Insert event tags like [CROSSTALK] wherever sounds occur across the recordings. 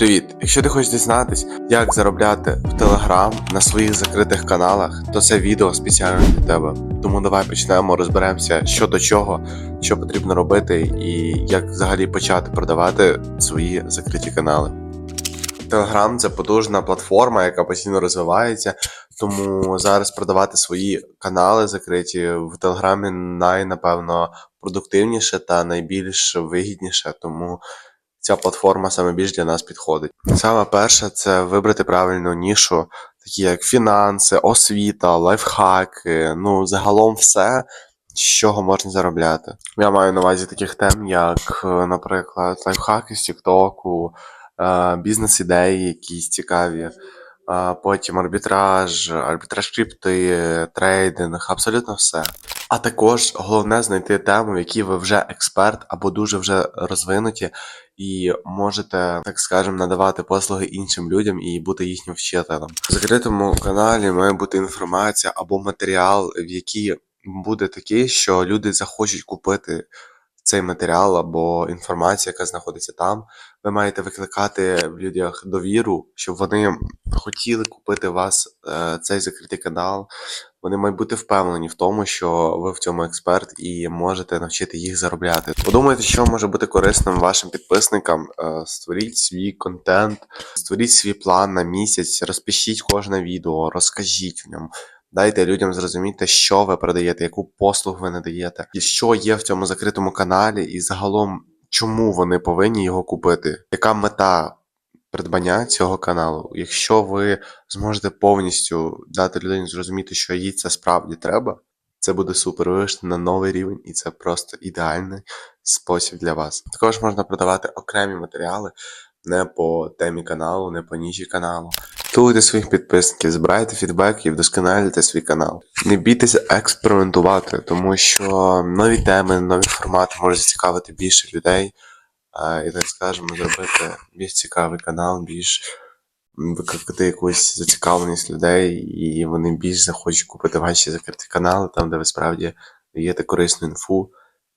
Привіт! Якщо ти хочеш дізнатись, як заробляти в Telegram на своїх закритих каналах, то це відео спеціально для тебе. Тому давай почнемо, розберемося, що до чого, що потрібно робити, і як взагалі почати продавати свої закриті канали. Telegram це потужна платформа, яка постійно розвивається. Тому зараз продавати свої канали закриті в Телеграмі най, напевно, продуктивніше та найбільш вигідніше. Тому ця платформа саме більш для нас підходить. Саме перше це вибрати правильну нішу, такі як фінанси, освіта, лайфхаки, ну загалом все, з чого можна заробляти. Я маю на увазі таких тем, як, е, наприклад, лайфхаки з Тіктоку, е, бізнес-ідеї якісь цікаві. Потім арбітраж, арбітраж крипти, трейдинг, абсолютно все. А також головне знайти тему, в якій ви вже експерт або дуже вже розвинуті, і можете, так скажемо, надавати послуги іншим людям і бути їхнім вчителем. В закритому каналі має бути інформація або матеріал, в який буде такий, що люди захочуть купити цей матеріал або інформація, яка знаходиться там. Ви маєте викликати в людях довіру, щоб вони хотіли купити вас е, цей закритий канал. Вони мають бути впевнені в тому, що ви в цьому експерт і можете навчити їх заробляти. Подумайте, що може бути корисним вашим підписникам. Е, Створіть свій контент, створіть свій план на місяць, розпишіть кожне відео, розкажіть в ньому. Дайте людям зрозуміти, що ви продаєте, яку послугу ви надаєте, і що є в цьому закритому каналі, і загалом чому вони повинні його купити, яка мета придбання цього каналу. Якщо ви зможете повністю дати людині зрозуміти, що їй це справді треба, це буде супер. Ви вийшли на новий рівень, і це просто ідеальний спосіб для вас. Також можна продавати окремі матеріали не по темі каналу, не по ніші каналу. Тулуйте своїх підписників, збирайте фідбек і вдосконалюйте свій канал. Не бійтеся експериментувати, тому що нові теми, нові формати можуть зацікавити більше людей. А, і так скажемо, зробити більш цікавий канал, більш викликати якусь зацікавленість людей, і вони більш захочуть купити ваші закриті канали, там, де ви справді даєте корисну інфу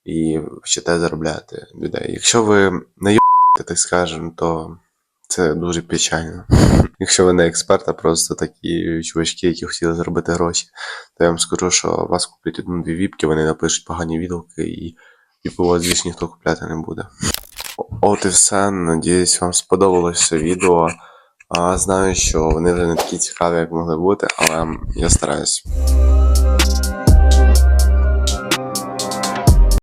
і вчите заробляти людей. Якщо ви не так скажемо, то це дуже печально. [LAUGHS] Якщо ви не експерт, а просто такі чувачки, які хотіли заробити гроші, то я вам скажу, що вас куплять одну-дві віпки, вони напишуть погані відгуки і, і по вас більше ніхто купляти не буде. От і все. Надіюсь, вам сподобалося відео. Знаю, що вони вже не такі цікаві, як могли бути, але я стараюсь.